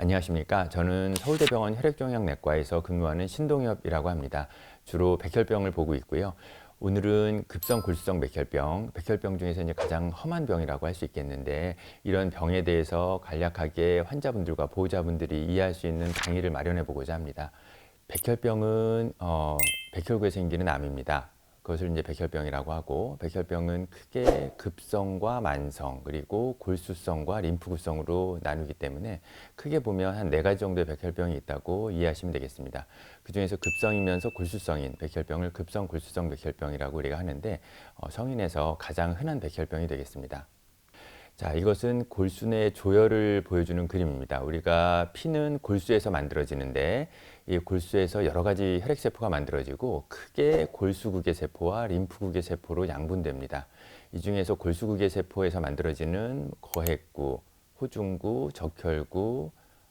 안녕하십니까. 저는 서울대병원 혈액종양내과에서 근무하는 신동엽이라고 합니다. 주로 백혈병을 보고 있고요. 오늘은 급성 골수성 백혈병, 백혈병 중에서 이제 가장 험한 병이라고 할 수 있겠는데 이런 병에 대해서 간략하게 환자분들과 보호자분들이 이해할 수 있는 강의를 마련해 보고자 합니다. 백혈병은 어, 백혈구에 생기는 암입니다. 그것을 이제 백혈병이라고 하고 백혈병은 크게 급성과 만성 그리고 골수성과 림프구성으로 나누기 때문에 크게 보면 한 네 가지 정도의 백혈병이 있다고 이해하시면 되겠습니다. 그 중에서 급성이면서 골수성인 백혈병을 급성 골수성 백혈병이라고 우리가 하는데 어, 성인에서 가장 흔한 백혈병이 되겠습니다. 자, 이것은 골수내 조혈을 보여주는 그림입니다. 우리가 피는 골수에서 만들어지는데 이 골수에서 여러 가지 혈액 세포가 만들어지고 크게 골수국의 세포와 림프국의 세포로 양분됩니다. 이 중에서 골수국의 세포에서 만들어지는 거획구, 호중구, 적혈구,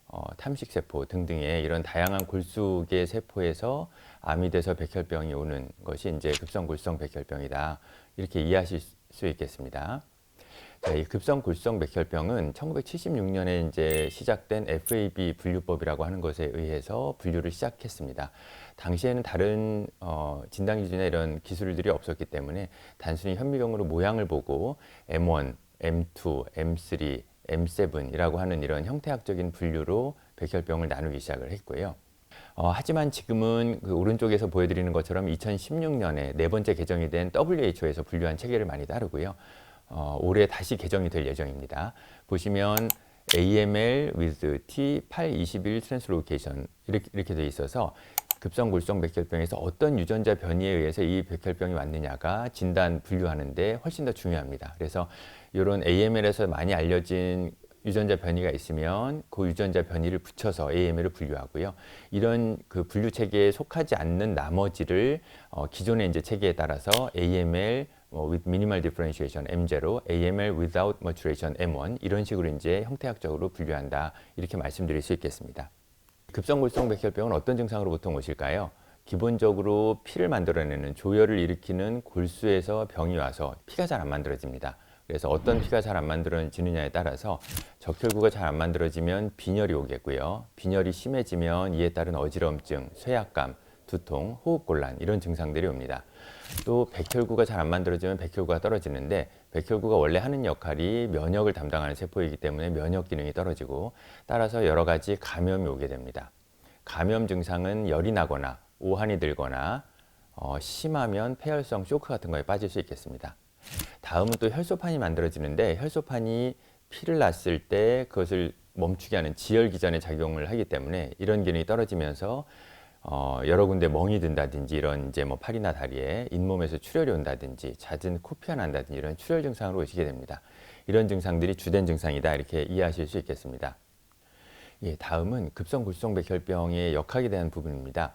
어, 탐식세포 등등의 이런 다양한 골수계 세포에서 암이 돼서 백혈병이 오는 것이 이제 급성골수성 백혈병이다. 이렇게 이해하실 수 있겠습니다. 자, 이 급성 골수성 백혈병은 1976년에 이제 시작된 FAB 분류법이라고 하는 것에 의해서 분류를 시작했습니다. 당시에는 다른 어, 진단 기준이나 이런 기술들이 없었기 때문에 단순히 현미경으로 모양을 보고 M1, M2, M3, M7이라고 하는 이런 형태학적인 분류로 백혈병을 나누기 시작을 했고요. 어, 하지만 지금은 그 오른쪽에서 보여드리는 것처럼 2016년에 네 번째 개정이 된 WHO에서 분류한 체계를 많이 따르고요. 어, 올해 다시 개정이 될 예정입니다. 보시면 AML with T821 트랜스로케이션 이렇게, 이렇게 돼 있어서 급성골수성 백혈병에서 어떤 유전자 변이에 의해서 이 백혈병이 왔느냐가 진단 분류하는데 훨씬 더 중요합니다. 그래서 이런 AML에서 많이 알려진 유전자 변이가 있으면 그 유전자 변이를 붙여서 AML을 분류하고요. 이런 그 분류 체계에 속하지 않는 나머지를 어, 기존의 이제 체계에 따라서 AML 뭐 with minimal differentiation M0, AML without maturation M1 이런 식으로 이제 형태학적으로 분류한다 이렇게 말씀드릴 수 있겠습니다. 급성골수성 백혈병은 어떤 증상으로 보통 오실까요? 기본적으로 피를 만들어내는 조혈을 일으키는 골수에서 병이 와서 피가 잘 안 만들어집니다. 그래서 어떤 피가 잘 안 만들어지느냐에 따라서 적혈구가 잘 안 만들어지면 빈혈이 오겠고요. 빈혈이 심해지면 이에 따른 어지럼증, 쇠약감, 두통, 호흡곤란 이런 증상들이 옵니다. 또 백혈구가 잘 안 만들어지면 백혈구가 떨어지는데 백혈구가 원래 하는 역할이 면역을 담당하는 세포이기 때문에 면역 기능이 떨어지고 따라서 여러 가지 감염이 오게 됩니다. 감염 증상은 열이 나거나 오한이 들거나 어, 심하면 폐혈성 쇼크 같은 거에 빠질 수 있겠습니다. 다음은 또 혈소판이 만들어지는데 혈소판이 피를 났을 때 그것을 멈추게 하는 지혈 기전의 작용을 하기 때문에 이런 기능이 떨어지면서 어, 여러 군데 멍이 든다든지 이런 이제 뭐 팔이나 다리에 잇몸에서 출혈이 온다든지 잦은 코피가 난다든지 이런 출혈 증상으로 오시게 됩니다. 이런 증상들이 주된 증상이다 이렇게 이해하실 수 있겠습니다. 예, 다음은 급성 골수성 백혈병의 역학에 대한 부분입니다.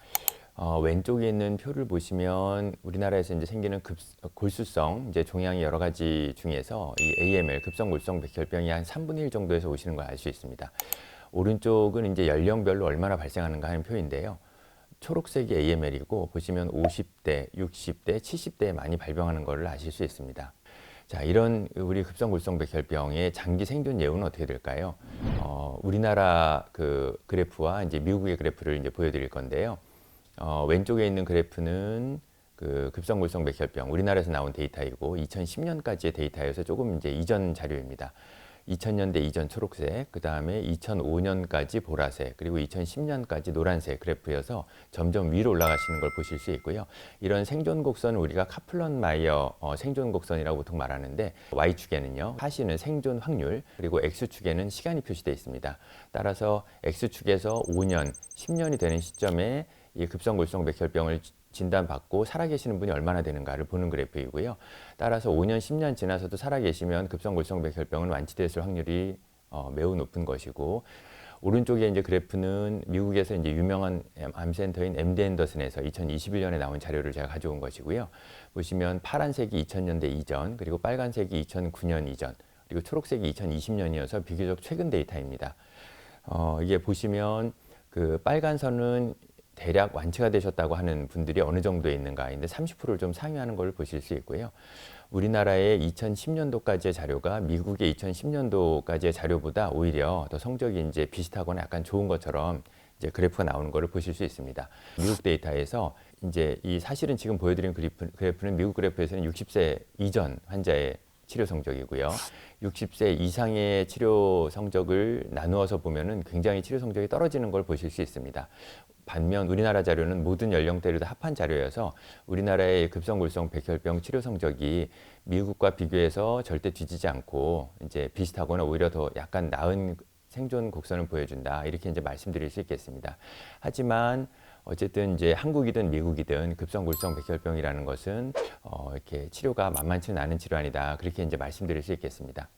어, 왼쪽에 있는 표를 보시면 우리나라에서 이제 생기는 급, 골수성 이제 종양이 여러 가지 중에서 이 AML 급성 골수성 백혈병이 한 3분의 1 정도에서 오시는 걸 알 수 있습니다. 오른쪽은 이제 연령별로 얼마나 발생하는가 하는 표인데요. 초록색이 AML이고 보시면 50대, 60대, 70대에 많이 발병하는 것을 아실 수 있습니다. 자, 이런 우리 급성골수성 백혈병의 장기 생존 예우는 어떻게 될까요? 어, 우리나라 그 그래프와 이제 미국의 그래프를 이제 보여드릴 건데요. 어, 왼쪽에 있는 그래프는 그 급성골수성 백혈병 우리나라에서 나온 데이터이고 2010년까지의 데이터여서 조금 이제 이전 자료입니다. 2000년대 이전 초록색, 그 다음에 2005년까지 보라색, 그리고 2010년까지 노란색 그래프여서 점점 위로 올라가시는 걸 보실 수 있고요. 이런 생존 곡선을 우리가 카플런 마이어 어, 생존 곡선이라고 보통 말하는데 Y축에는요, 하시는 생존 확률, 그리고 X축에는 시간이 표시되어 있습니다. 따라서 X축에서 5년, 10년이 되는 시점에 이 급성골수성 백혈병을 진단받고 살아계시는 분이 얼마나 되는가를 보는 그래프이고요. 따라서 5년, 10년 지나서도 살아계시면 급성골수성 백혈병은 완치됐을 확률이 어, 매우 높은 것이고 오른쪽에 이제 그래프는 미국에서 이제 유명한 암센터인 MD 앤더슨에서 2021년에 나온 자료를 제가 가져온 것이고요. 보시면 파란색이 2000년대 이전, 그리고 빨간색이 2009년 이전, 그리고 초록색이 2020년이어서 비교적 최근 데이터입니다. 어, 이게 보시면 그 빨간 선은 대략 완치가 되셨다고 하는 분들이 어느 정도에 있는가인데 30%를 좀 상회하는 걸 보실 수 있고요. 우리나라의 2010년도까지의 자료가 미국의 2010년도까지의 자료보다 오히려 더 성적이 이제 비슷하거나 약간 좋은 것처럼 이제 그래프가 나오는 것을 보실 수 있습니다. 미국 데이터에서 이제 이 사실은 지금 보여드린 그래프, 그래프는 미국 그래프에서는 60세 이전 환자의 치료 성적이고요. 60세 이상의 치료 성적을 나누어서 보면은 굉장히 치료 성적이 떨어지는 걸 보실 수 있습니다. 반면 우리나라 자료는 모든 연령대를 다 합한 자료여서 우리나라의 급성골성 백혈병 치료 성적이 미국과 비교해서 절대 뒤지지 않고 이제 비슷하거나 오히려 더 약간 나은 생존 곡선을 보여준다 이렇게 이제 말씀드릴 수 있겠습니다. 하지만 어쨌든 이제 한국이든 미국이든 급성골성 백혈병이라는 것은 어 이렇게 치료가 만만치는 않은 질환이다 그렇게 이제 말씀드릴 수 있겠습니다.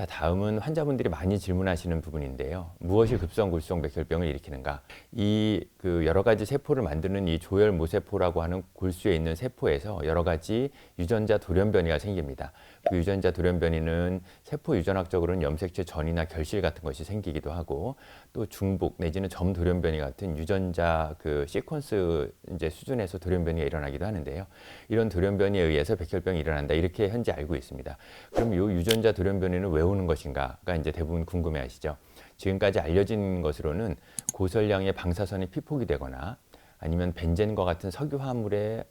자, 다음은 환자분들이 많이 질문하시는 부분인데요. 무엇이 급성 골수성 백혈병을 일으키는가? 이 그 여러 가지 세포를 만드는 이 조혈 모세포라고 하는 골수에 있는 세포에서 여러 가지 유전자 돌연 변이가 생깁니다. 그 유전자 돌연변이는 세포 유전학적으로는 염색체 전이나 결실 같은 것이 생기기도 하고 또 중복 내지는 점 돌연변이 같은 유전자 그 시퀀스 이제 수준에서 돌연변이가 일어나기도 하는데요. 이런 돌연변이에 의해서 백혈병이 일어난다 이렇게 현재 알고 있습니다. 그럼 이 유전자 돌연변이는 왜 오는 것인가가 이제 대부분 궁금해하시죠. 지금까지 알려진 것으로는 고설량의 방사선이 피폭이 되거나 아니면 벤젠과 같은 석유 화물에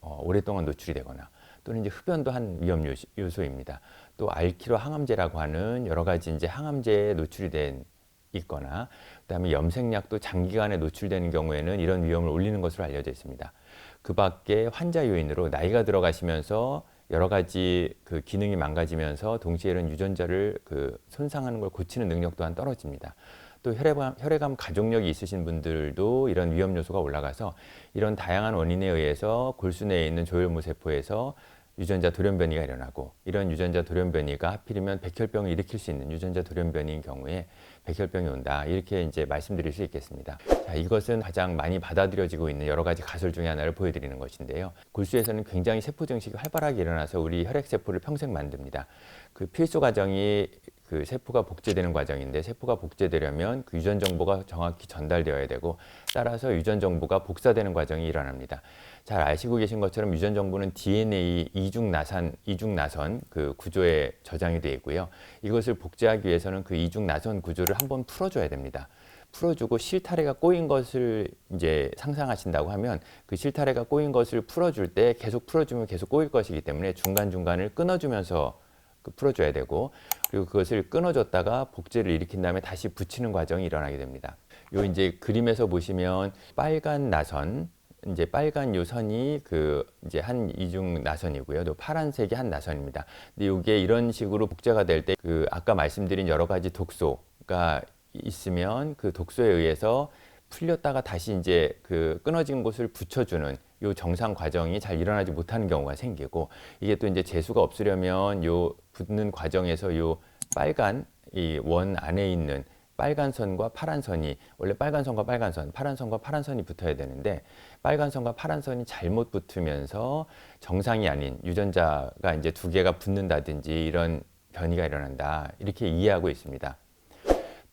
어, 오랫동안 노출이 되거나 또는 이제 흡연도 한 위험 요소입니다. 또 알키로 항암제라고 하는 여러 가지 이제 항암제에 노출이 된 있거나 그다음에 염색약도 장기간에 노출되는 경우에는 이런 위험을 올리는 것으로 알려져 있습니다. 그 밖에 환자 요인으로 나이가 들어가시면서 여러 가지 그 기능이 망가지면서 동시에 이런 유전자를 그 손상하는 걸 고치는 능력 또한 떨어집니다. 또 혈액암, 혈액암 가족력이 있으신 분들도 이런 위험 요소가 올라가서 이런 다양한 원인에 의해서 골수 내에 있는 조혈모 세포에서 유전자 돌연변이가 일어나고 이런 유전자 돌연변이가 하필이면 백혈병을 일으킬 수 있는 유전자 돌연변이인 경우에 백혈병이 온다 이렇게 이제 말씀드릴 수 있겠습니다. 자, 이것은 가장 많이 받아들여지고 있는 여러 가지 가설 중에 하나를 보여드리는 것인데요. 골수에서는 굉장히 세포 증식이 활발하게 일어나서 우리 혈액 세포를 평생 만듭니다. 그 필수 과정이 그 세포가 복제되는 과정인데 세포가 복제되려면 그 유전 정보가 정확히 전달되어야 되고 따라서 유전 정보가 복사되는 과정이 일어납니다. 잘 아시고 계신 것처럼 유전 정보는 DNA 이중 나산 이중 나선 그 구조에 저장이 되어 있고요. 이것을 복제하기 위해서는 그 이중 나선 구조를 한번 풀어줘야 됩니다. 풀어주고 실타래가 꼬인 것을 이제 상상하신다고 하면 그 실타래가 꼬인 것을 풀어줄 때 계속 풀어주면 계속 꼬일 것이기 때문에 중간 중간을 끊어주면서 그 풀어줘야 되고 그리고 그것을 끊어줬다가 복제를 일으킨 다음에 다시 붙이는 과정이 일어나게 됩니다. 요 이제 그림에서 보시면 빨간 나선 이제 빨간 요 선이 그 이제 한 이중 나선이고요. 또 파란색이 한 나선입니다. 근데 이게 이런 식으로 복제가 될 때 그 아까 말씀드린 여러 가지 독소가 있으면 그 독소에 의해서 풀렸다가 다시 이제 그 끊어진 곳을 붙여주는 요 정상 과정이 잘 일어나지 못하는 경우가 생기고 이게 또 이제 재수가 없으려면 요 붙는 과정에서 요 빨간 이 원 안에 있는 빨간 선과 파란 선이 원래 빨간 선과 빨간 선, 파란 선과 파란 선이 붙어야 되는데 빨간 선과 파란 선이 잘못 붙으면서 정상이 아닌 유전자가 이제 두 개가 붙는다든지 이런 변이가 일어난다 이렇게 이해하고 있습니다.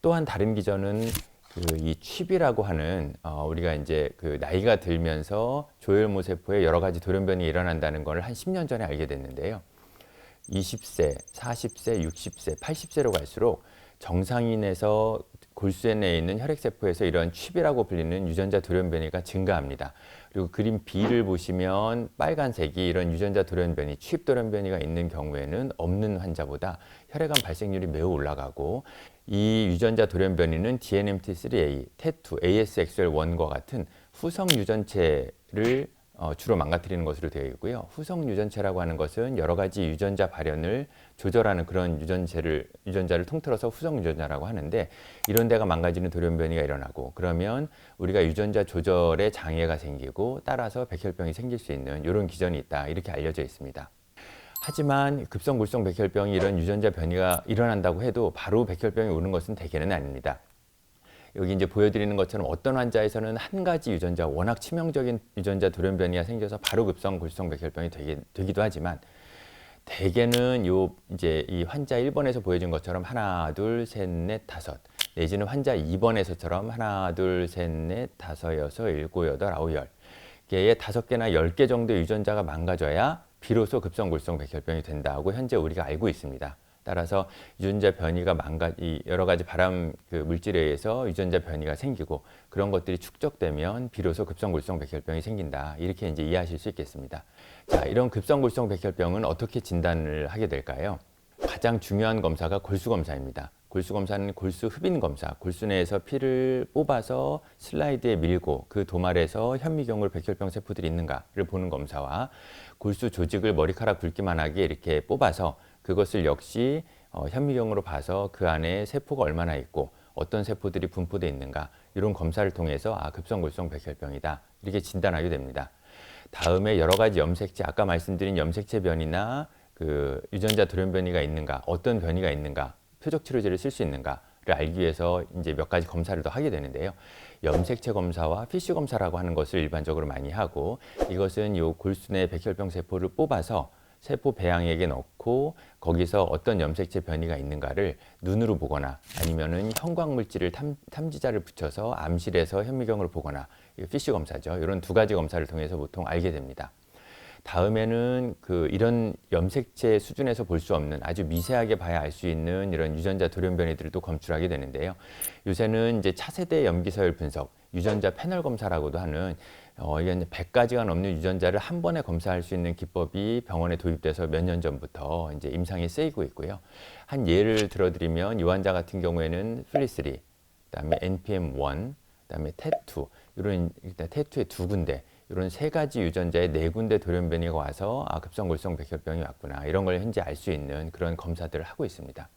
또한 다른 기전은 그이 칩이라고 하는 어, 우리가 이제 그 나이가 들면서 조혈모 세포에 여러 가지 돌연변이 일어난다는 걸 한 10년 전에 알게 됐는데요. 20세, 40세, 60세, 80세로 갈수록 정상인에서 골수에 내에 있는 혈액세포에서 이런 칩이라고 불리는 유전자 돌연변이가 증가합니다. 그리고 그림 B를 보시면 빨간색이 이런 유전자 돌연변이, 칩 돌연변이가 있는 경우에는 없는 환자보다 혈액암 발생률이 매우 올라가고 이 유전자 돌연변이는 DNMT3A, TET2, ASXL1과 같은 후성 유전체를 어, 주로 망가뜨리는 것으로 되어 있고요. 후성 유전체라고 하는 것은 여러 가지 유전자 발현을 조절하는 그런 유전체를 유전자를 통틀어서 후성 유전자라고 하는데 이런 데가 망가지는 돌연변이가 일어나고 그러면 우리가 유전자 조절에 장애가 생기고 따라서 백혈병이 생길 수 있는 이런 기전이 있다 이렇게 알려져 있습니다. 하지만 급성골성 백혈병이 이런 유전자 변이가 일어난다고 해도 바로 백혈병이 오는 것은 대개는 아닙니다. 여기 이제 보여드리는 것처럼 어떤 환자에서는 한 가지 유전자, 워낙 치명적인 유전자 돌연 변이가 생겨서 바로 급성 골수성 백혈병이 되기, 되기도 하지만 대개는 요 이제 이 환자 1번에서 보여준 것처럼 하나, 둘, 셋, 넷, 다섯 내지는 환자 2번에서처럼 하나, 둘, 셋, 넷, 다섯, 여섯, 일곱, 여덟, 아홉, 열 개의 다섯 개나 열 개 정도의 유전자가 망가져야 비로소 급성골성 백혈병이 된다고 현재 우리가 알고 있습니다. 따라서 유전자 변이가 망가 이 여러 가지 발암 그 물질에 의해서 유전자 변이가 생기고 그런 것들이 축적되면 비로소 급성골성 백혈병이 생긴다 이렇게 이제 이해하실 수 있겠습니다. 자 이런 급성골성 백혈병은 어떻게 진단을 하게 될까요? 가장 중요한 검사가 골수 검사입니다. 골수 검사는 골수 흡인 검사, 골수 내에서 피를 뽑아서 슬라이드에 밀고 그 도말에서 현미경으로 백혈병 세포들이 있는가를 보는 검사와 골수 조직을 머리카락 굵기만 하게 이렇게 뽑아서 그것을 역시 어, 현미경으로 봐서 그 안에 세포가 얼마나 있고 어떤 세포들이 분포되어 있는가 이런 검사를 통해서 아 급성골성 백혈병이다 이렇게 진단하게 됩니다. 다음에 여러 가지 염색체 아까 말씀드린 염색체 변이나 그 유전자 돌연 변이가 있는가 어떤 변이가 있는가 표적 치료제를 쓸 수 있는가 를 알기 위해서 이제 몇 가지 검사를 더 하게 되는데요. 염색체 검사와 피쉬 검사라고 하는 것을 일반적으로 많이 하고 이것은 요 골수내 백혈병 세포를 뽑아서 세포 배양액에 넣고 거기서 어떤 염색체 변이가 있는가를 눈으로 보거나 아니면은 형광 물질을 탐, 탐지자를 붙여서 암실에서 현미경으로 보거나 피쉬 검사죠. 이런 두 가지 검사를 통해서 보통 알게 됩니다. 다음에는 그 이런 염색체 수준에서 볼 수 없는 아주 미세하게 봐야 알 수 있는 이런 유전자 돌연 변이들도 검출하게 되는데요. 요새는 이제 차세대 염기서열 분석, 유전자 패널 검사라고도 하는 어, 이게 100가지가 넘는 유전자를 한 번에 검사할 수 있는 기법이 병원에 도입돼서 몇 년 전부터 이제 임상에 쓰이고 있고요. 한 예를 들어드리면 이 환자 같은 경우에는 플리3, 그다음에 NPM1, 그다음에 탭2 이런 탭2의 두 군데 이런 세 가지 유전자의 네 군데 돌연 변이가 와서 아 급성골성 백혈병이 왔구나 이런 걸 현재 알 수 있는 그런 검사들을 하고 있습니다.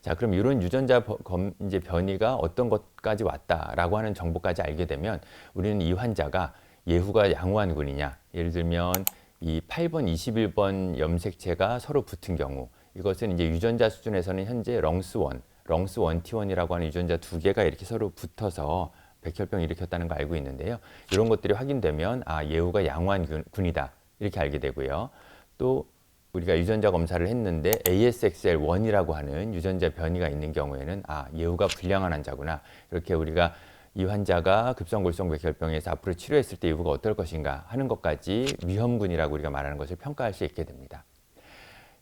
자, 그럼 이런 유전자 검, 이제 변이가 어떤 것까지 왔다라고 하는 정보까지 알게 되면 우리는 이 환자가 예후가 양호한 군이냐, 예를 들면 이 8번, 21번 염색체가 서로 붙은 경우 이것은 이제 유전자 수준에서는 현재 렁스1, 렁스1T1이라고 하는 유전자 두 개가 이렇게 서로 붙어서 백혈병을 일으켰다는 거 알고 있는데요. 이런 것들이 확인되면 아 예후가 양호한 군이다 이렇게 알게 되고요. 또 우리가 유전자 검사를 했는데 ASXL1이라고 하는 유전자 변이가 있는 경우에는 아 예후가 불량한 환자구나 이렇게 우리가 이 환자가 급성골성 백혈병에서 앞으로 치료했을 때 예후가 어떨 것인가 하는 것까지 위험군이라고 우리가 말하는 것을 평가할 수 있게 됩니다.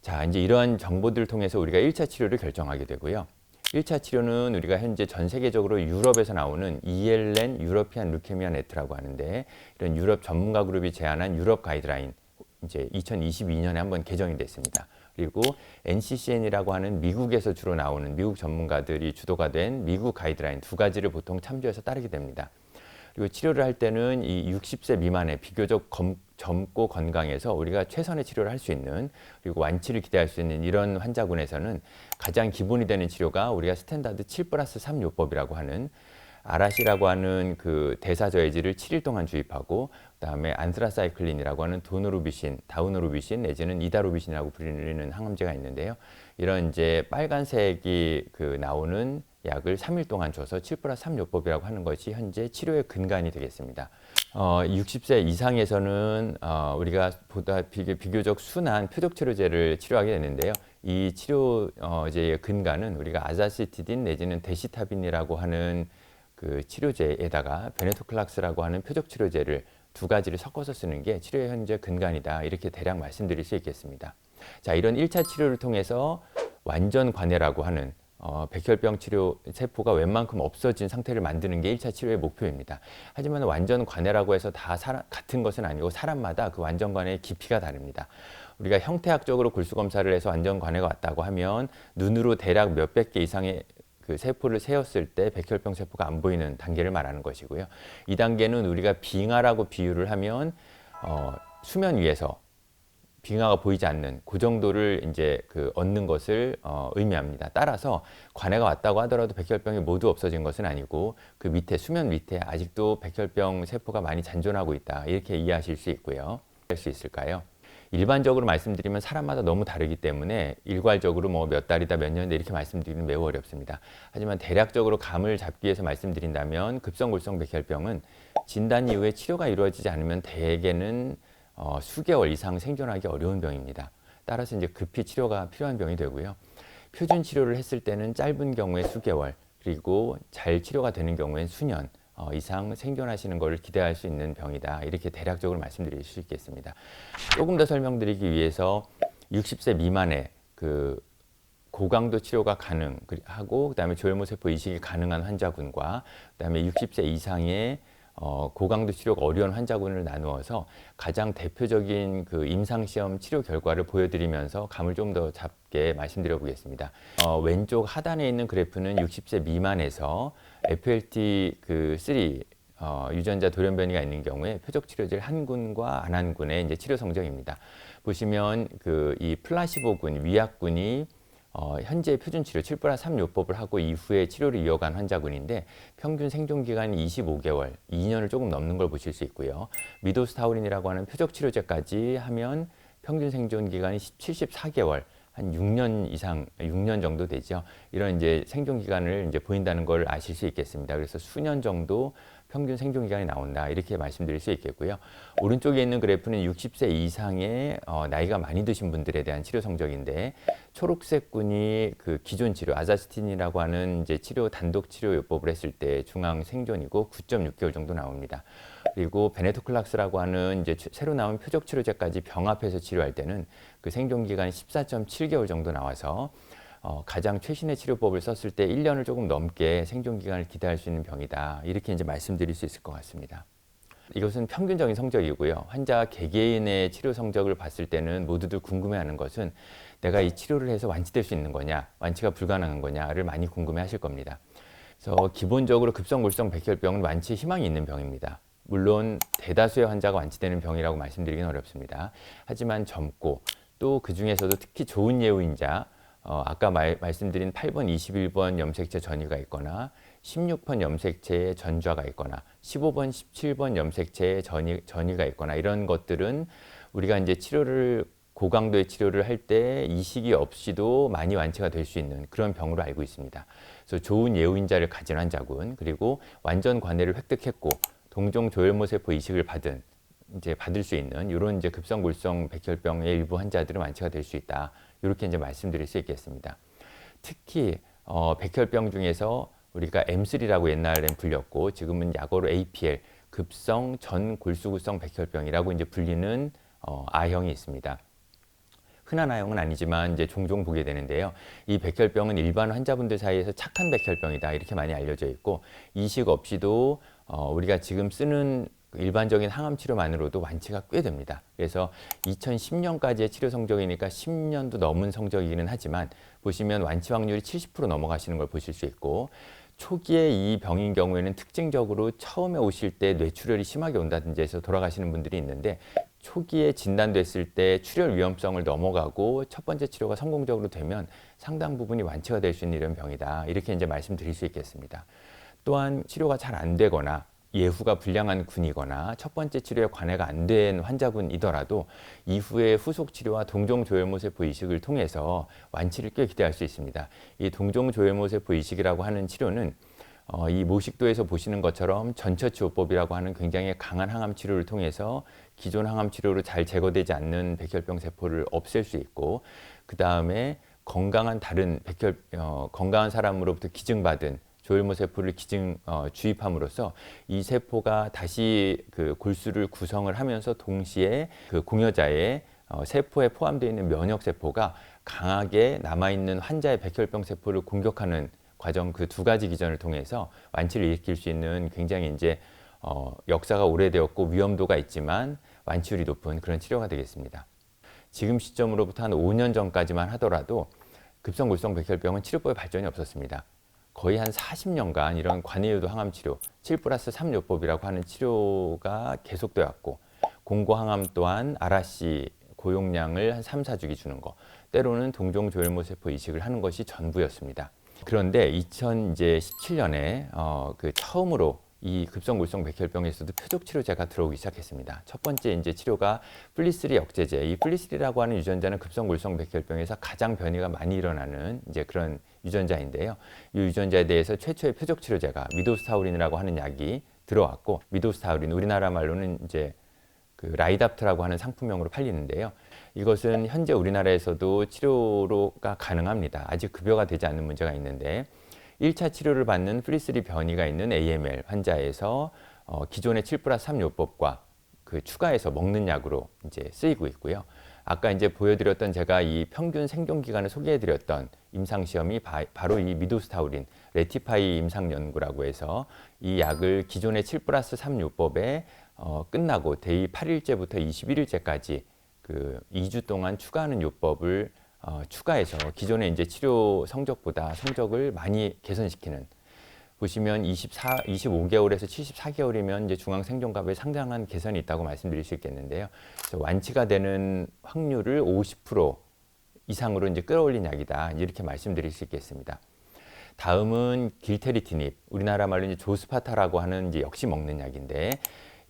자 이제 이러한 정보들을 통해서 우리가 1차 치료를 결정하게 되고요. 1차 치료는 우리가 현재 전 세계적으로 유럽에서 나오는 ELN 유러피안 루케미아 네트라고 하는데 이런 유럽 전문가 그룹이 제안한 유럽 가이드라인 이제 2022년에 한번 개정이 됐습니다. 그리고 NCCN이라고 하는 미국에서 주로 나오는 미국 전문가들이 주도가 된 미국 가이드라인 두 가지를 보통 참조해서 따르게 됩니다. 그리고 치료를 할 때는 이 60세 미만의 비교적 검, 젊고 건강해서 우리가 최선의 치료를 할 수 있는 그리고 완치를 기대할 수 있는 이런 환자군에서는 가장 기본이 되는 치료가 우리가 스탠다드 7 플러스 3 요법이라고 하는 아라시라고 하는 그 대사저해제를 7일 동안 주입하고 그다음에 안스라사이클린이라고 하는 도노루비신, 다우노루비신 내지는 이다루비신이라고 불리는 항암제가 있는데요. 이런 이제 빨간색이 그 나오는 약을 3일 동안 줘서 7 플러스 3 요법이라고 하는 것이 현재 치료의 근간이 되겠습니다. 어, 60세 이상에서는 어, 우리가 보다 비교, 적 순한 표적 치료제를 치료하게 되는데요. 이 치료제의 어, 근간은 우리가 아자시티딘 내지는 데시타빈이라고 하는 그 치료제에다가 베네토클락스라고 하는 표적 치료제를 두 가지를 섞어서 쓰는 게 치료의 현재 근간이다. 이렇게 대략 말씀드릴 수 있겠습니다. 자, 이런 1차 치료를 통해서 완전 관해라고 하는 어, 백혈병 치료 세포가 웬만큼 없어진 상태를 만드는 게 1차 치료의 목표입니다. 하지만 완전 관해라고 해서 다 사람, 같은 것은 아니고 사람마다 그 완전 관해의 깊이가 다릅니다. 우리가 형태학적으로 골수 검사를 해서 완전 관해가 왔다고 하면 눈으로 대략 몇백 개 이상의 그 세포를 세었을 때 백혈병 세포가 안 보이는 단계를 말하는 것이고요. 이 단계는 우리가 빙하라고 비유를 하면 어, 수면 위에서 빙하가 보이지 않는 그 정도를 이제 그 얻는 것을 어, 의미합니다. 따라서 관해가 왔다고 하더라도 백혈병이 모두 없어진 것은 아니고 그 밑에 수면 밑에 아직도 백혈병 세포가 많이 잔존하고 있다 이렇게 이해하실 수 있고요. 할 수 있을까요? 일반적으로 말씀드리면 사람마다 너무 다르기 때문에 일괄적으로 뭐 몇 달이다 몇 년이다 이렇게 말씀드리는 매우 어렵습니다. 하지만 대략적으로 감을 잡기 위해서 말씀드린다면 급성골성 백혈병은 진단 이후에 치료가 이루어지지 않으면 대개는 어, 수개월 이상 생존하기 어려운 병입니다. 따라서 이제 급히 치료가 필요한 병이 되고요. 표준 치료를 했을 때는 짧은 경우에 수개월 그리고 잘 치료가 되는 경우엔 수년 어, 이상 생존하시는 것을 기대할 수 있는 병이다. 이렇게 대략적으로 말씀드릴 수 있겠습니다. 조금 더 설명드리기 위해서 60세 미만의 그 고강도 치료가 가능하고 그다음에 조혈모 세포 이식이 가능한 환자군과 그다음에 60세 이상의 어, 고강도 치료가 어려운 환자군을 나누어서 가장 대표적인 그 임상시험 치료 결과를 보여드리면서 감을 좀 더 잡게 말씀드려 보겠습니다. 어, 왼쪽 하단에 있는 그래프는 60세 미만에서 FLT 그3 어, 유전자 돌연변이가 있는 경우에 표적 치료제를 한 군과 안 한 군의 이제 치료 성적입니다. 보시면 그 이 플라시보군 위약군이 어, 현재 표준 치료 7 플러스 3 요법을 하고 이후에 치료를 이어간 환자군인데 평균 생존 기간이 25개월, 2년을 조금 넘는 걸 보실 수 있고요. 미도스타우린이라고 하는 표적 치료제까지 하면 평균 생존 기간이 74개월, 한 6년 이상, 6년 정도 되죠. 이런 이제 생존 기간을 이제 보인다는 걸 아실 수 있겠습니다. 그래서 수년 정도 평균 생존 기간이 나온다 이렇게 말씀드릴 수 있겠고요. 오른쪽에 있는 그래프는 60세 이상의 어, 나이가 많이 드신 분들에 대한 치료 성적인데 초록색 군이 그 기존 치료 아자스틴이라고 하는 이제 치료 단독 치료 요법을 했을 때 중앙 생존이고 9.6개월 정도 나옵니다. 그리고 베네토클락스라고 하는 이제 새로 나온 표적 치료제까지 병합해서 치료할 때는 그 생존 기간이 14.7개월 정도 나와서 어, 가장 최신의 치료법을 썼을 때 1년을 조금 넘게 생존 기간을 기대할 수 있는 병이다. 이렇게 이제 말씀드릴 수 있을 것 같습니다. 이것은 평균적인 성적이고요. 환자 개개인의 치료 성적을 봤을 때는 모두들 궁금해하는 것은 내가 이 치료를 해서 완치될 수 있는 거냐, 완치가 불가능한 거냐를 많이 궁금해하실 겁니다. 그래서 기본적으로 급성골성 백혈병은 완치 희망이 있는 병입니다. 물론 대다수의 환자가 완치되는 병이라고 말씀드리기는 어렵습니다. 하지만 젊고 또 그 중에서도 특히 좋은 예우인자 어, 아까 말, 말씀드린 8번, 21번 염색체 전이가 있거나 16번 염색체에 전좌가 있거나 15번, 17번 염색체에 전이, 전이가 있거나 이런 것들은 우리가 이제 치료를 고강도의 치료를 할 때 이식이 없이도 많이 완치가 될 수 있는 그런 병으로 알고 있습니다. 그래서 좋은 예우인자를 가진 환자군 그리고 완전 관해를 획득했고 동종 조혈모 세포 이식을 받은 이제 받을 수 있는 이런 이제 급성골성 백혈병의 일부 환자들은 완치가 될 수 있다. 이렇게 이제 말씀드릴 수 있겠습니다. 특히 어, 백혈병 중에서 우리가 M3라고 옛날엔 불렸고 지금은 약어로 APL 급성 전골수구성 백혈병이라고 이제 불리는 어, A형이 있습니다. 흔한 A형은 아니지만 이제 종종 보게 되는데요. 이 백혈병은 일반 환자분들 사이에서 착한 백혈병이다 이렇게 많이 알려져 있고 이식 없이도 어, 우리가 지금 쓰는 일반적인 항암 치료만으로도 완치가 꽤 됩니다. 그래서 2010년까지의 치료 성적이니까 10년도 넘은 성적이기는 하지만 보시면 완치 확률이 70% 넘어가시는 걸 보실 수 있고 초기에 이 병인 경우에는 특징적으로 처음에 오실 때 뇌출혈이 심하게 온다든지 해서 돌아가시는 분들이 있는데 초기에 진단됐을 때 출혈 위험성을 넘어가고 첫 번째 치료가 성공적으로 되면 상당 부분이 완치가 될 수 있는 이런 병이다. 이렇게 이제 말씀드릴 수 있겠습니다. 또한 치료가 잘 안 되거나 예후가 불량한 군이거나 첫 번째 치료에 관해가 안 된 환자군이더라도 이후에 후속 치료와 동종 조혈모세포 이식을 통해서 완치를 꽤 기대할 수 있습니다. 이 동종 조혈모세포 이식이라고 하는 치료는 어, 이 모식도에서 보시는 것처럼 전처치료법이라고 하는 굉장히 강한 항암 치료를 통해서 기존 항암 치료로 잘 제거되지 않는 백혈병 세포를 없앨 수 있고 그 다음에 건강한 다른 백혈 어, 건강한 사람으로부터 기증받은 조혈모 세포를 기증 어, 주입함으로써 이 세포가 다시 그 골수를 구성을 하면서 동시에 그 공여자의 어, 세포에 포함되어 있는 면역 세포가 강하게 남아 있는 환자의 백혈병 세포를 공격하는 과정 그 두 가지 기전을 통해서 완치를 일으킬 수 있는 굉장히 이제 어, 역사가 오래되었고 위험도가 있지만 완치율이 높은 그런 치료가 되겠습니다. 지금 시점으로부터 한 5년 전까지만 하더라도 급성골성 백혈병은 치료법에 발전이 없었습니다. 거의 한 40년간 이런 관해유도 항암 치료, 7 플러스 3 요법이라고 하는 치료가 계속되어 왔고 공고 항암 또한 아라씨 고용량을 한 3, 4주기 주는 거, 때로는 동종 조혈모 세포 이식을 하는 것이 전부였습니다. 그런데 2017년에 어, 그 처음으로 이 급성골성 백혈병에서도 표적 치료제가 들어오기 시작했습니다. 첫 번째 이제 치료가 플리스리 역제제. 이 플리스리라고 하는 유전자는 급성골성 백혈병에서 가장 변이가 많이 일어나는 이제 그런 유전자인데요. 이 유전자에 대해서 최초의 표적 치료제가 미도스타우린이라고 하는 약이 들어왔고 미도스타우린 우리나라 말로는 이제 그 라이답트라고 하는 상품명으로 팔리는데요. 이것은 현재 우리나라에서도 치료가 가능합니다. 아직 급여가 되지 않는 문제가 있는데 1차 치료를 받는 프리스리 변이가 있는 AML 환자에서 어, 기존의 7 플러스 3 요법과 그 추가해서 먹는 약으로 이제 쓰이고 있고요. 아까 이제 보여드렸던 제가 이 평균 생존 기간을 소개해드렸던 임상 시험이 바, 로 이 미도스타우린 레티파이 임상 연구라고 해서 이 약을 기존의 7 플러스 3 요법에 어, 끝나고 데이 8일째부터 21일째까지 그 2주 동안 추가하는 요법을 어, 추가해서 기존의 이제 치료 성적보다 성적을 많이 개선시키는 보시면 24, 25개월에서 74개월이면 이제 중앙 생존갑에 상당한 개선이 있다고 말씀드릴 수 있겠는데요. 완치가 되는 확률을 50% 이상으로 이제 끌어올린 약이다. 이렇게 말씀드릴 수 있겠습니다. 다음은 길테리티닙, 우리나라 말로 이제 조스파타라고 하는 이제 역시 먹는 약인데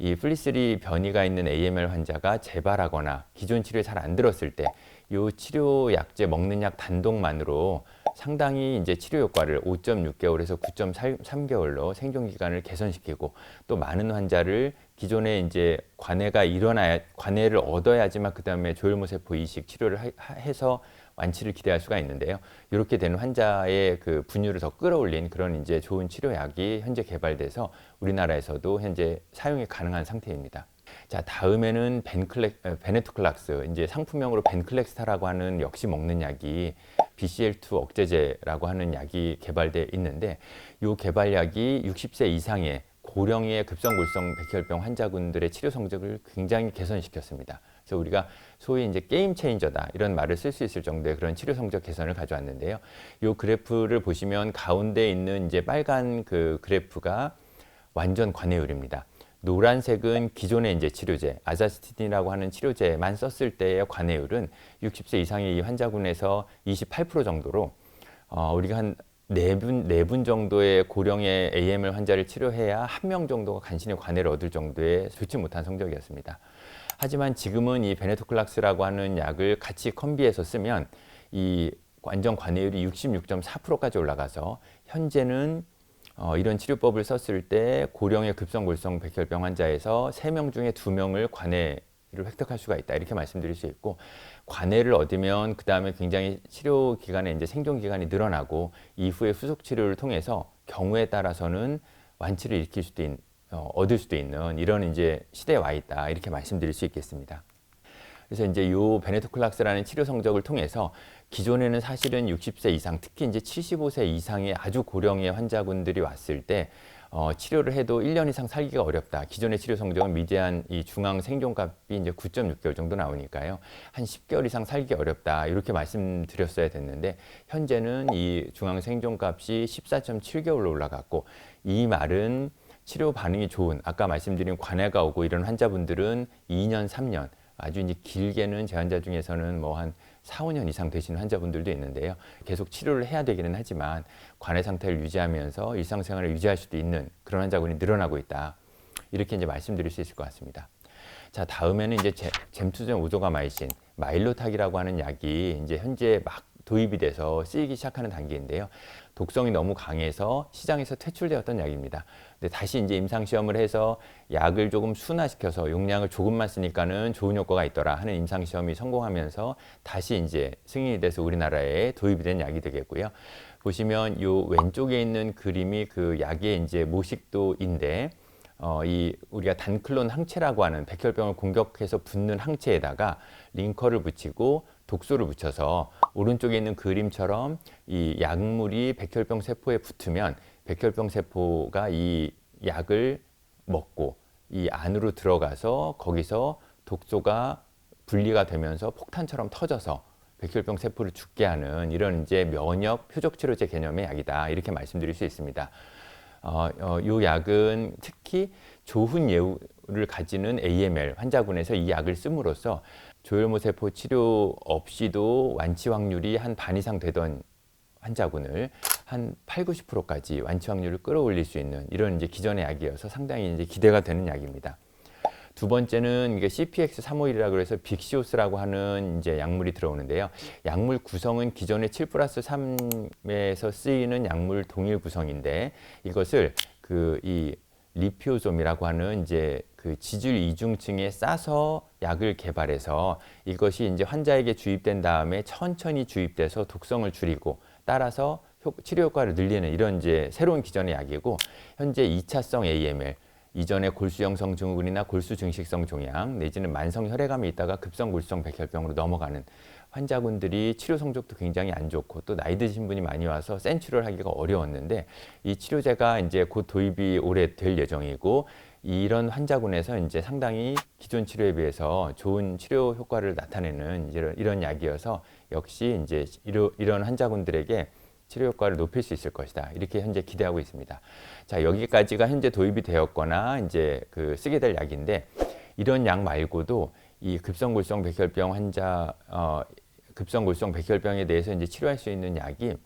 이 플리스리 변이가 있는 AML 환자가 재발하거나 기존 치료에 잘 안 들었을 때 이 치료 약제 먹는 약 단독만으로 상당히 이제 치료 효과를 5.6개월에서 9.3개월로 생존 기간을 개선시키고 또 많은 환자를 기존에 이제 관해가 일어나야 관해를 얻어야지만 그다음에 조혈모 세포 이식 치료를 하, 해서 완치를 기대할 수가 있는데요. 이렇게 되는 환자의 그 분율을 더 끌어올린 그런 이제 좋은 치료약이 현재 개발돼서 우리나라에서도 현재 사용이 가능한 상태입니다. 자 다음에는 벤클렉, 베네토클락스 이제 상품명으로 벤클렉스타라고 하는 역시 먹는 약이 BCL2 억제제라고 하는 약이 개발돼 있는데 이 개발약이 60세 이상의 고령의 급성골성 백혈병 환자분들의 치료 성적을 굉장히 개선시켰습니다. 그래서 우리가 소위 이제 게임 체인저다 이런 말을 쓸 수 있을 정도의 그런 치료 성적 개선을 가져왔는데요. 이 그래프를 보시면 가운데 있는 이제 빨간 그 그래프가 완전 관해율입니다. 노란색은 기존의 이제 치료제 아자스티딘이라고 하는 치료제만 썼을 때의 관해율은 60세 이상의 이 환자군에서 28% 정도로 어, 우리가 한 네 분, 네 분 정도의 고령의 AML 환자를 치료해야 한 명 정도가 간신히 관해를 얻을 정도의 좋지 못한 성적이었습니다. 하지만 지금은 이 베네토클락스라고 하는 약을 같이 컴비해서 쓰면 이 완전 관해율이 66.4%까지 올라가서 현재는 어, 이런 치료법을 썼을 때 고령의 급성골성 백혈병 환자에서 세 명 중에 두명을 관해를 획득할 수가 있다. 이렇게 말씀드릴 수 있고 관해를 얻으면 그 다음에 굉장히 치료 기간에 이제 생존 기간이 늘어나고 이후에 후속 치료를 통해서 경우에 따라서는 완치를 일으킬 수도 있, 어, 얻을 수도 있는 이런 이제 시대에 와 있다. 이렇게 말씀드릴 수 있겠습니다. 그래서 이제 요 베네토클락스라는 치료 성적을 통해서 기존에는 사실은 60세 이상, 특히 이제 75세 이상의 아주 고령의 환자분들이 왔을 때 어, 치료를 해도 1년 이상 살기가 어렵다. 기존의 치료 성적은 미대한 이 중앙 생존값이 이제 9.6개월 정도 나오니까요. 한 10개월 이상 살기 어렵다. 이렇게 말씀드렸어야 됐는데 현재는 이 중앙 생존값이 14.7개월로 올라갔고 이 말은 치료 반응이 좋은 아까 말씀드린 관해가 오고 이런 환자분들은 2년, 3년 아주 이제 길게는 제 환자 중에서는 뭐한 4, 5년 이상 되시는 환자분들도 있는데요. 계속 치료를 해야 되기는 하지만 관해 상태를 유지하면서 일상생활을 유지할 수도 있는 그런 환자군이 늘어나고 있다. 이렇게 이제 말씀드릴 수 있을 것 같습니다. 자, 다음에는 이제 잼투젠 오조가마이신, 마일로탁이라고 하는 약이 이제 현재 막 도입이 돼서 쓰이기 시작하는 단계인데요. 독성이 너무 강해서 시장에서 퇴출되었던 약입니다. 근데 다시 이제 임상 시험을 해서 약을 조금 순화시켜서 용량을 조금만 쓰니까는 좋은 효과가 있더라 하는 임상 시험이 성공하면서 다시 이제 승인이 돼서 우리나라에 도입이 된 약이 되겠고요. 보시면 요 왼쪽에 있는 그림이 그 약의 이제 모식도인데 어, 이 우리가 단클론 항체라고 하는 백혈병을 공격해서 붙는 항체에다가 링커를 붙이고 독소를 붙여서 오른쪽에 있는 그림처럼 이 약물이 백혈병 세포에 붙으면 백혈병 세포가 이 약을 먹고 이 안으로 들어가서 거기서 독소가 분리가 되면서 폭탄처럼 터져서 백혈병 세포를 죽게 하는 이런 이제 면역 표적 치료제 개념의 약이다 이렇게 말씀드릴 수 있습니다. 어, 어, 이 약은 특히 좋은 예후를 가지는 AML 환자군에서 이 약을 씀으로써 조혈모세포 치료 없이도 완치 확률이 한 반 이상 되던 환자군을 한 8, 90%까지 완치 확률을 끌어올릴 수 있는 이런 이제 기존의 약이어서 상당히 이제 기대가 되는 약입니다. 두 번째는 이게 CPX 351이라고 해서 빅시오스라고 하는 이제 약물이 들어오는데요. 약물 구성은 기존의 7 플러스 3에서 쓰이는 약물 동일 구성인데 이것을 그이 리피오좀이라고 하는 이제 그 지질 이중층에 싸서 약을 개발해서 이것이 이제 환자에게 주입된 다음에 천천히 주입돼서 독성을 줄이고 따라서 효- 치료 효과를 늘리는 이런 이제 새로운 기전의 약이고 현재 2차성 AML 이전에 골수형성 증후군이나 골수 증식성 종양 내지는 만성 혈액암이 있다가 급성 골수성 백혈병으로 넘어가는 환자분들이 치료 성적도 굉장히 안 좋고 또 나이 드신 분이 많이 와서 센 치료를 하기가 어려웠는데 이 치료제가 이제 곧 도입이 올해 될 예정이고 이런 환자군에서 이제 상당히 기존 치료에 비해서 좋은 치료 효과를 나타내는 이런, 이런 약이어서 역시 이제 이러, 이런 환자군들에게 치료 효과를 높일 수 있을 것이다. 이렇게 현재 기대하고 있습니다. 자, 여기까지가 현재 도입이 되었거나 이제 그 쓰게 될 약인데 이런 약 말고도 이 급성골수성 백혈병 환자 어 급성골수성 백혈병에 대해서 이제 치료할 수 있는 약이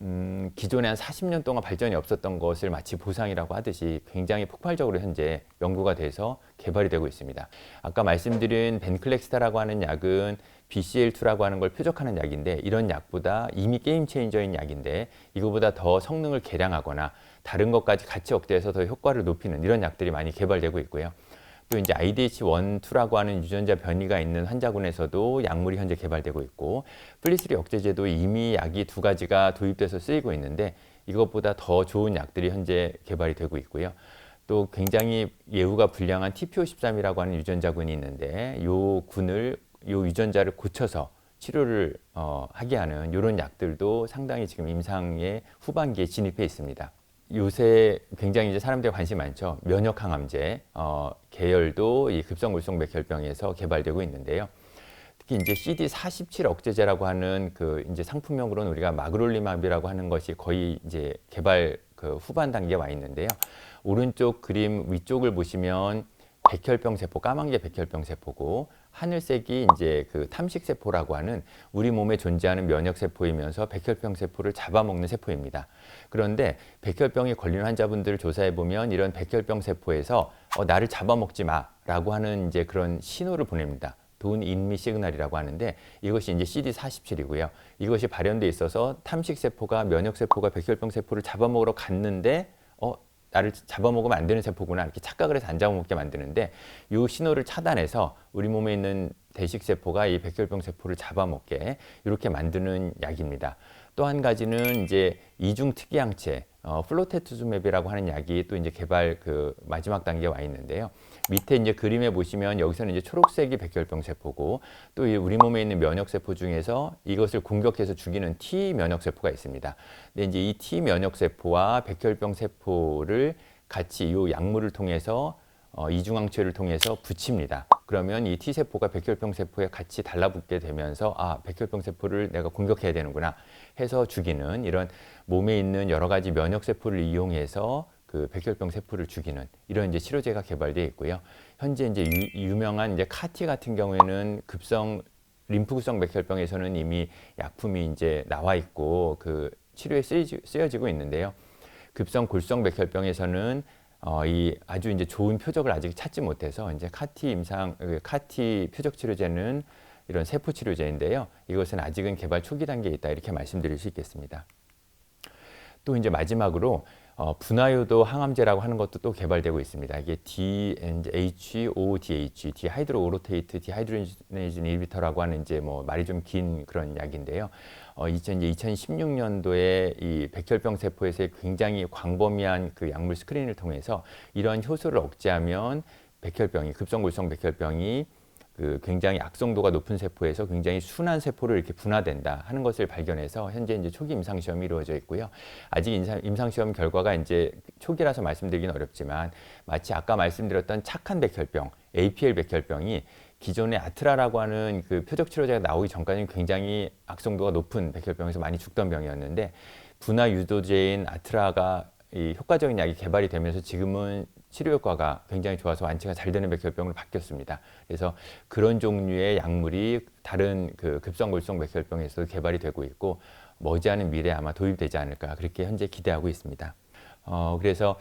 음, 기존에 한 40년 동안 발전이 없었던 것을 마치 보상이라고 하듯이 굉장히 폭발적으로 현재 연구가 돼서 개발이 되고 있습니다. 아까 말씀드린 벤클렉스타라고 하는 약은 BCL2라고 하는 걸 표적하는 약인데 이런 약보다 이미 게임 체인저인 약인데 이거보다 더 성능을 개량하거나 다른 것까지 같이 억제해서 더 효과를 높이는 이런 약들이 많이 개발되고 있고요. 또 이제 IDH1, 2라고 하는 유전자 변이가 있는 환자군에서도 약물이 현재 개발되고 있고 플리스리 억제제도 이미 약이 두 가지가 도입돼서 쓰이고 있는데 이것보다 더 좋은 약들이 현재 개발이 되고 있고요. 또 굉장히 예후가 불량한 TP53이라고 하는 유전자군이 있는데 요 군을 요 유전자를 고쳐서 치료를 어, 하게 하는 이런 약들도 상당히 지금 임상의 후반기에 진입해 있습니다. 요새 굉장히 이제 사람들이 관심 많죠. 면역 항암제 어, 계열도 이 급성 골수성 백혈병에서 개발되고 있는데요. 특히 이제 CD47 억제제라고 하는 그 이제 상품명으로는 우리가 마그롤리맙이라고 하는 것이 거의 이제 개발 그 후반 단계에 와 있는데요. 오른쪽 그림 위쪽을 보시면 백혈병 세포, 까만 게 백혈병 세포고 하늘색이 이제 그 탐식 세포라고 하는 우리 몸에 존재하는 면역 세포이면서 백혈병 세포를 잡아먹는 세포입니다. 그런데 백혈병이 걸린 환자분들을 조사해 보면 이런 백혈병 세포에서 어, 나를 잡아먹지 마라고 하는 이제 그런 신호를 보냅니다. 돈 인미 시그널이라고 하는데 이것이 이제 CD47이고요. 이것이 발현돼 있어서 탐식 세포가 면역 세포가 백혈병 세포를 잡아먹으러 갔는데 어 나를 잡아먹으면 안 되는 세포구나 이렇게 착각을 해서 안 잡아먹게 만드는데 이 신호를 차단해서 우리 몸에 있는 대식 세포가 이 백혈병 세포를 잡아먹게 이렇게 만드는 약입니다. 또 한 가지는 이제 이중 특이항체 어, 플로테투즈맵이라고 하는 약이 또 이제 개발 그 마지막 단계에 와 있는데요. 밑에 이제 그림에 보시면 여기서는 이제 초록색이 백혈병 세포고 또이 우리 몸에 있는 면역 세포 중에서 이것을 공격해서 죽이는 T 면역 세포가 있습니다. 근데 이제 이 T 면역 세포와 백혈병 세포를 같이 이 약물을 통해서 어, 이중항체를 통해서 붙입니다. 그러면 이 T세포가 백혈병 세포에 같이 달라붙게 되면서 아, 백혈병 세포를 내가 공격해야 되는구나 해서 죽이는 이런 몸에 있는 여러 가지 면역 세포를 이용해서 그 백혈병 세포를 죽이는 이런 이제 치료제가 개발되어 있고요. 현재 이제 유, 명한 이제 카티 같은 경우에는 급성 림프구성 백혈병에서는 이미 약품이 이제 나와 있고 그 치료에 쓰여지, 쓰여지고 있는데요. 급성 골수성 백혈병에서는 어, 이 아주 이제 좋은 표적을 아직 찾지 못해서 이제 카티 임상 그 카티 표적 치료제는 이런 세포 치료제인데요. 이것은 아직은 개발 초기 단계에 있다 이렇게 말씀드릴 수 있겠습니다. 또 이제 마지막으로 어, 분화요도 항암제라고 하는 것도 또 개발되고 있습니다. 이게 DHODH, 디하이드로 오로테이트 디하이드로네이진 인비터라고 하는 이제 뭐 말이 좀 긴 그런 약인데요. 어, 2016년도에 이 백혈병 세포에서의 굉장히 광범위한 그 약물 스크린을 통해서 이런 효소를 억제하면 백혈병이 급성골수성 백혈병이 그 굉장히 악성도가 높은 세포에서 굉장히 순한 세포를 이렇게 분화된다 하는 것을 발견해서 현재 이제 초기 임상 시험이 이루어져 있고요. 아직 임상 시험 결과가 이제 초기라서 말씀드리긴 어렵지만 마치 아까 말씀드렸던 착한 백혈병, APL 백혈병이 기존의 아트라라고 하는 그 표적 치료제가 나오기 전까지는 굉장히 악성도가 높은 백혈병에서 많이 죽던 병이었는데 분화 유도제인 아트라가 이 효과적인 약이 개발이 되면서 지금은 치료 효과가 굉장히 좋아서 완치가 잘 되는 백혈병으로 바뀌었습니다. 그래서 그런 종류의 약물이 다른 그 급성골수성 백혈병에서도 개발이 되고 있고 머지않은 미래에 아마 도입되지 않을까 그렇게 현재 기대하고 있습니다. 어, 그래서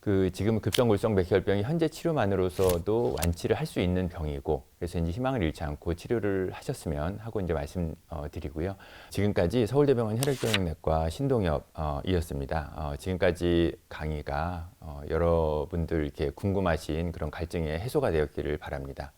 그 지금 급성골수성 백혈병이 현재 치료만으로서도 완치를 할 수 있는 병이고 그래서 이제 희망을 잃지 않고 치료를 하셨으면 하고 이제 말씀드리고요. 지금까지 서울대병원 혈액경영내과 신동엽이었습니다. 어, 지금까지 강의가 어, 여러분들 이렇게 궁금하신 그런 갈증의 해소가 되었기를 바랍니다.